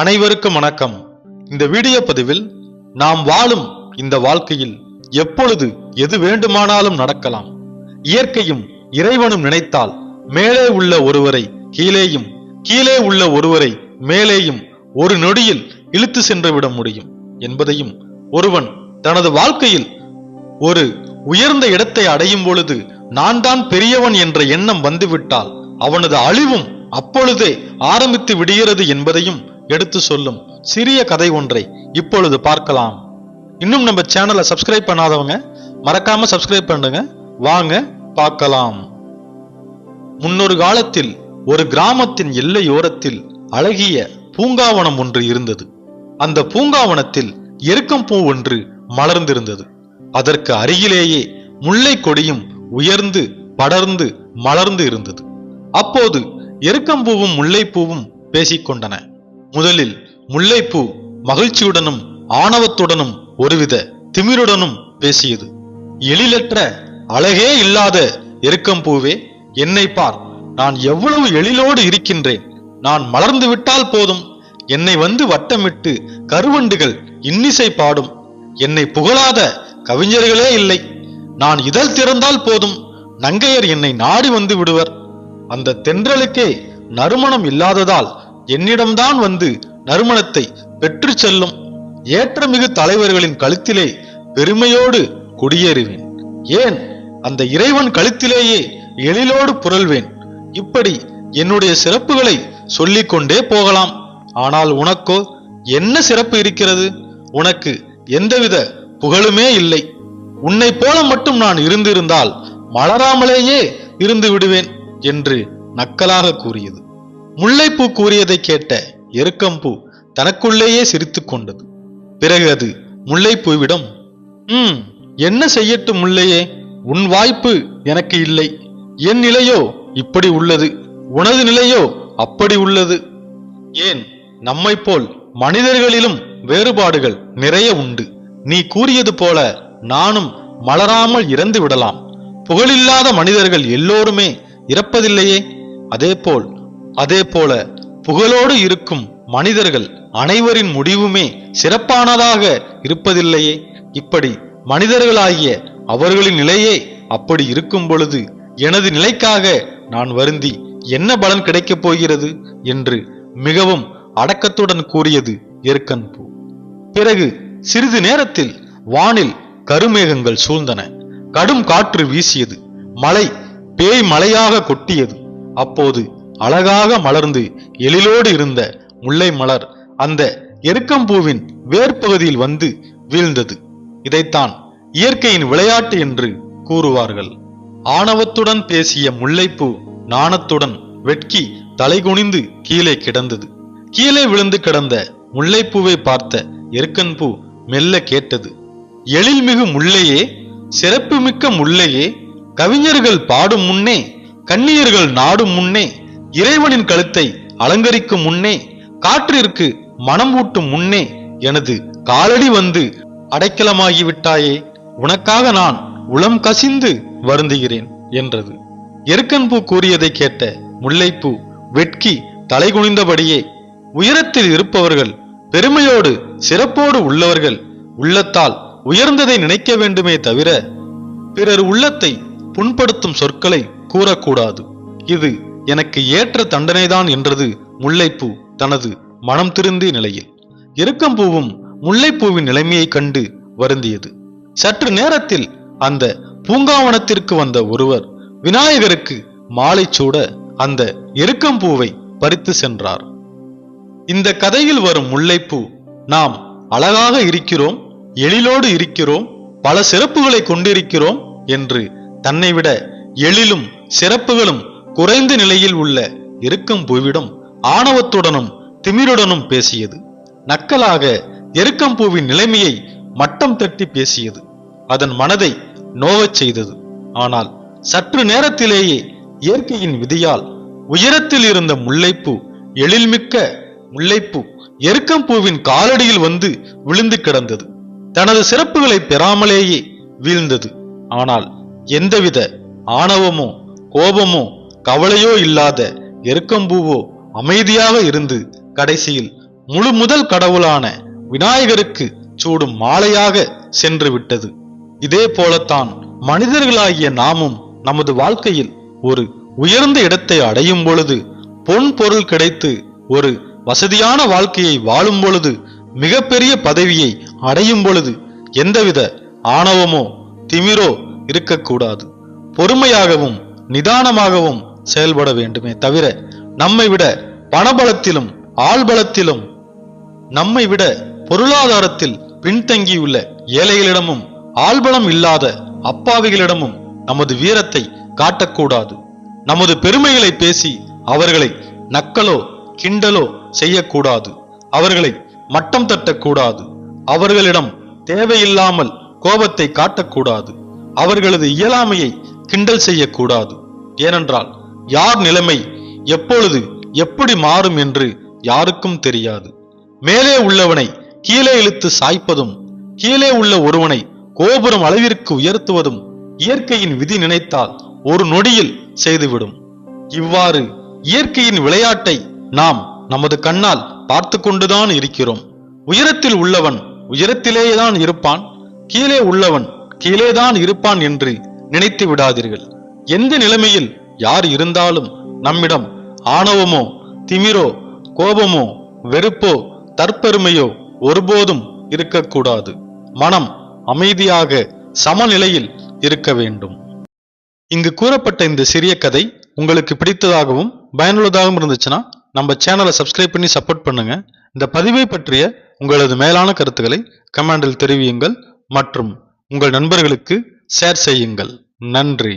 அனைவருக்கும் வணக்கம். இந்த வீடியோ பதிவில் நாம் வாழும் இந்த வாழ்க்கையில் எப்பொழுது எது வேண்டுமானாலும் நடக்கலாம். இயற்கையும் இறைவனும் நினைத்தால் மேலே உள்ள ஒருவரை கீழேயும் கீழே உள்ள ஒருவரை மேலேயும் ஒரு நொடியில் இழுத்து சென்று விட முடியும் என்பதையும் ஒருவன் தனது வாழ்க்கையில் ஒரு உயர்ந்த இடத்தை அடையும் பொழுது நான் தான் பெரியவன் என்ற எண்ணம் வந்துவிட்டால் அவனது அழிவும் அப்பொழுதே ஆரம்பித்து விடுகிறது என்பதையும் எடுத்து சொல்லும் சிறிய கதை ஒன்றை இப்பொழுது பார்க்கலாம். இன்னும் நம்ம சேனலை சப்ஸ்கிரைப் பண்ணாதவங்க மறக்காம சப்ஸ்கிரைப் பண்ணுங்க. வாங்க பார்க்கலாம். முன்னொரு காலத்தில் ஒரு கிராமத்தின் எல்லையோரத்தில் அழகிய பூங்காவனம் ஒன்று இருந்தது. அந்த பூங்காவனத்தில் எருக்கம்பூ ஒன்று மலர்ந்திருந்தது. அதற்கு அருகிலேயே முல்லை கொடியும் உயர்ந்து படர்ந்து மலர்ந்து இருந்தது. அப்போது எருக்கம்பூவும் முல்லைப்பூவும் பேசிக்கொண்டன. முதலில் முல்லைப்பூ மகிழ்ச்சியுடனும் ஆணவத்துடனும் ஒருவித திமிருடனும் பேசியது. எழிலற்ற அழகே இல்லாத எருக்கம்பூவே என்னை பார் நான் எவ்வளவு எழிலோடு இருக்கின்றேன். நான் மலர்ந்து விட்டால் போதும் என்னை வந்து வட்டமிட்டு கருவண்டுகள் இன்னிசை பாடும். என்னை புகழாத கவிஞர்களே இல்லை நான் இதழ் திறந்தால் போதும் நங்கையர் என்னை நாடி வந்து விடுவர். அந்த தென்றலுக்கே நறுமணம் இல்லாததால் என்னிடம்தான் வந்து நறுமணத்தை பெற்று செல்லும் ஏற்றமிகு தலைவர்களின் கழுத்திலே பெருமையோடு குடியேறுவேன். ஏன்? அந்த இறைவன் கழுத்திலேயே எழிலோடு புரள்வேன். இப்படி என்னுடைய சிறப்புகளை சொல்லிக் கொண்டே போகலாம். ஆனால் உனக்கோ என்ன சிறப்பு இருக்கிறது? உனக்கு எந்தவித புகழுமே இல்லை. உன்னை போல மட்டும் நான் இருந்திருந்தால் மலராமலேயே இருந்து விடுவேன் என்று நக்கலாக கூறியது. முல்லைப்பூ கூறியதை கேட்ட எருக்கம்பூ தனக்குள்ளேயே சிரித்து கொண்டது. பிறகு அது முல்லைப்பூவிடம் ம் என்ன செய்யட்டும் முல்லையே? உன் வாய்ப்பு எனக்கு இல்லை. என் நிலையோ இப்படி உள்ளது. உனது நிலையோ அப்படி உள்ளது. ஏன்? நம்மை போல் மனிதர்களிலும் வேறுபாடுகள் நிறைய உண்டு. நீ கூறியது போல நானும் மலராமல் இறந்து விடலாம். புகழில்லாத மனிதர்கள் எல்லோருமே இறப்பதில்லையே? அதேபோல் அதே போல புகழோடு இருக்கும் மனிதர்கள் அனைவரின் முடிவுமே சிறப்பானதாக இருப்பதில்லையே. இப்படி மனிதர்களாகிய அவர்களின் நிலையே அப்படி இருக்கும் பொழுது எனது நிலைக்காக நான் வருந்தி என்ன பலன் கிடைக்கப் போகிறது என்று மிகவும் அடக்கத்துடன் கூறியது எருக்கன்பூ பிறகு சிறிது நேரத்தில் வானில் கருமேகங்கள் சூழ்ந்தன. கடும் காற்று வீசியது. மழை பேய் மழையாக கொட்டியது. அப்போது அழகாக மலர்ந்து எழிலோடு இருந்த முல்லை மலர் அந்த எருக்கம்பூவின் வேர்பகுதியில் வந்து வீழ்ந்தது. இதைத்தான் இயற்கையின் விளையாட்டு என்று கூறுவார்கள். ஆணவத்துடன் பேசிய முல்லைப்பூ நாணத்துடன் வெட்கி தலைகுனிந்து கீழே கிடந்தது. கீழே விழுந்து கிடந்த முல்லைப்பூவை பார்த்த எருக்கன்பூ மெல்ல கேட்டது. எழில்மிகு முல்லையே சிறப்புமிக்க முல்லையே கவிஞர்கள் பாடும் முன்னே கன்னியர்கள் நாடும் முன்னே இறைவனின் கழுத்தை அலங்கரிக்கும் முன்னே காற்றிற்கு மனம் ஊட்டும் முன்னே எனது காலடி வந்து அடைக்கலமாகிவிட்டாயே உனக்காக நான் உளம் கசிந்து வருந்துகிறேன் என்றது. எருக்கன்பூ கூறியதை கேட்ட முல்லைப்பூ வெட்கி தலைகுனிந்தபடியே உயரத்தில் இருப்பவர்கள் பெருமையோடு சிறப்போடு உள்ளவர்கள் உள்ளத்தால் உயர்ந்ததை நினைக்க வேண்டுமே தவிர பிறர் உள்ளத்தை புண்படுத்தும் சொற்களை கூறக்கூடாது. இது எனக்கு ஏற்ற தண்டனைதான் என்றது முல்லைப்பூ தனது மனம் திருந்திய நிலையில். எருக்கம்பூவும் முல்லைப்பூவின் நிலைமையை கண்டு வருந்தியது. சற்று நேரத்தில் அந்த பூங்காவனத்திற்கு வந்த ஒருவர் விநாயகருக்கு மாலை சூட அந்த எருக்கம்பூவை பறித்து சென்றார். இந்த கதையில் வரும் முல்லைப்பூ நாம் அழகாக இருக்கிறோம் எழிலோடு இருக்கிறோம் பல சிறப்புகளை கொண்டிருக்கிறோம் என்று தன்னை விட எழிலும் சிறப்புகளும் குறைந்த நிலையில் உள்ள இருக்கும் பூவிடம் ஆணவத்துடனும் திமிருடனும் பேசியது. நக்கலாக எருக்கம்பூவின் நிலைமையை மட்டம் தட்டி பேசியது. அதன் மனதை நோவச் செய்தது. ஆனால் சற்று நேரத்திலேயே இயற்கையின் விதியால் உயரத்தில் இருந்த முல்லைப்பூ எழில்மிக்க முல்லைப்பூ எருக்கம்பூவின் காலடியில் வந்து விழுந்து கிடந்தது. தனது சிறப்புகளை பெறாமலேயே வீழ்ந்தது. ஆனால் எந்தவித ஆணவமோ கோபமோ கவலையோ இல்லாத எருக்கம்பூவோ அமைதியாக இருந்து கடைசியில் முழு முதல் கடவுளான விநாயகருக்கு சூடும் மாலையாக சென்று விட்டது. இதே போலத்தான் மனிதர்களாகிய நாமும் நமது வாழ்க்கையில் ஒரு உயர்ந்த இடத்தை அடையும் பொழுது பொன் பொருள் கிடைத்து ஒரு வசதியான வாழ்க்கையை வாழும் பொழுது மிகப்பெரிய பதவியை அடையும் பொழுது எந்தவித ஆணவமோ திமிரோ இருக்கக்கூடாது. பொறுமையாகவும் நிதானமாகவும் செயல்பட வேண்டுமே தவிர நம்மை விட பணபலத்திலும் ஆள்பலத்திலும் நம்மை விட பொருளாதாரத்தில் பின்தங்கியுள்ள ஏழைகளிடமும் ஆள்பலம் இல்லாத அப்பாவிகளிடமும் நமது வீரத்தை காட்டக்கூடாது. நமது பெருமைகளை பேசி அவர்களை நக்கலோ கிண்டலோ செய்யக்கூடாது. அவர்களை மட்டம் தட்டக்கூடாது. அவர்களிடம் தேவையில்லாமல் கோபத்தை காட்டக்கூடாது. அவர்களது இயலாமையை கிண்டல் செய்யக்கூடாது. ஏனென்றால் யார் நிலைமை எப்பொழுது எப்படி மாறும் என்று யாருக்கும் தெரியாது. மேலே உள்ளவனை கீழே இழுத்து சாய்ப்பதும் கீழே உள்ள ஒருவனை கோபுரம் அளவிற்கு உயர்த்துவதும் இயற்கையின் விதி நினைத்தால் ஒரு நொடியில் செய்துவிடும். இவ்வாறு இயற்கையின் விளையாட்டை நாம் நமது கண்ணால் பார்த்து கொண்டுதான் இருக்கிறோம். உயரத்தில் உள்ளவன் உயரத்திலேதான் இருப்பான் கீழே உள்ளவன் கீழேதான் இருப்பான் என்று நினைத்து விடாதீர்கள். எந்த நிலைமையில் யார் இருந்தாலும் நம்மிடம் ஆணவமோ திமிரோ கோபமோ வெறுப்போ தற்பெருமையோ ஒருபோதும் இருக்கக்கூடாது. மனம் அமைதியாக சமநிலையில் இருக்க வேண்டும். இங்கு கூறப்பட்ட இந்த சிறிய கதை உங்களுக்கு பிடித்ததாகவும் பயனுள்ளதாகவும் இருந்துச்சுன்னா நம்ம சேனலை சப்ஸ்கிரைப் பண்ணி சப்போர்ட் பண்ணுங்க. இந்த பதிவை பற்றிய உங்களது மேலான கருத்துக்களை கமெண்டில் தெரிவியுங்கள் மற்றும் உங்கள் நண்பர்களுக்கு ஷேர் செய்யுங்கள். நன்றி.